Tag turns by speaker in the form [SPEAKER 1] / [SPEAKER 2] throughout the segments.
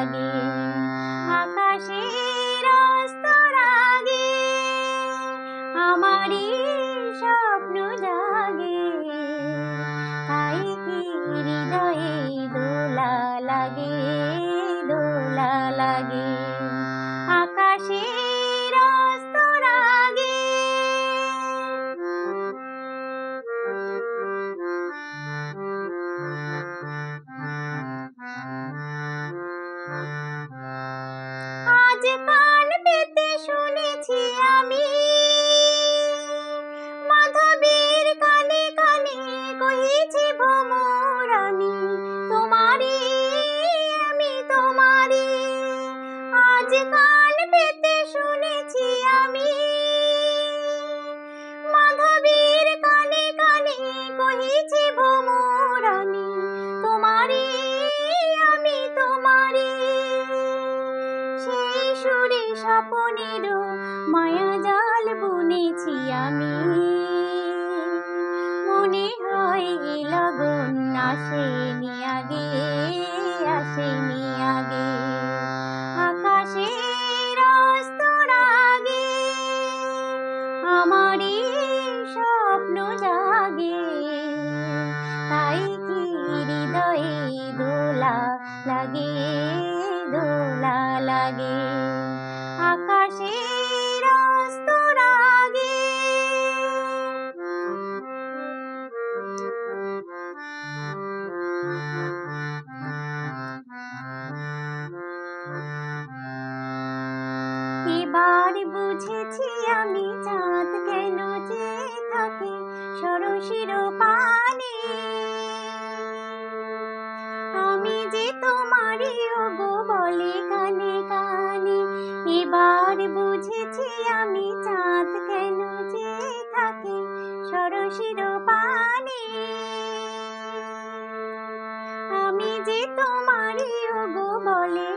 [SPEAKER 1] লাগে। আকাশের আগে আমারই স্বপ্ন জাগে। তাই কি হৃদয়ে দোলা লাগে? স্বপনেরও মায়া জাল বুনেছি আমি। মনে হয় এ লগন আসেনি আগে আসেনি আগে। আগে আমারই স্বপ্ন জাগে। তাই কি হৃদয়ে লাগে, দোলা লাগে? এবার বুঝেছি আমি চাঁদ কেন যে থাকে সরসির পানে। আমি যে তোমারই কানে এবার বুঝেছি আমি চাঁদ কেন যে থাকে সরসির পানে। আমি যে তোমারই ওগো বলে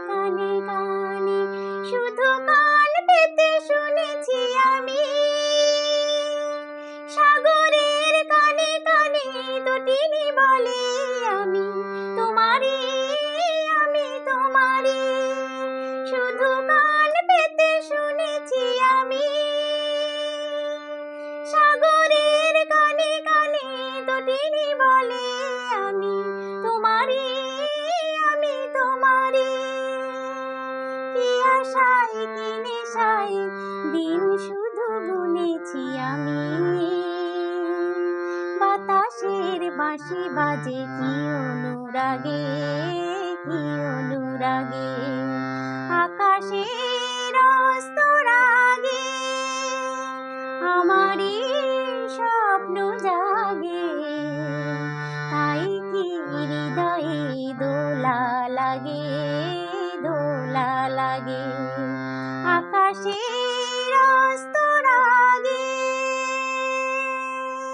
[SPEAKER 1] বাঁশি বাজে, কি অনুরাগে কি অনুরাগে? আকাশের অস্তরাগে আমারই স্বপ্ন জাগে। তাই কি হৃদয়ে দোলা লাগে দোলা লাগে? আকাশে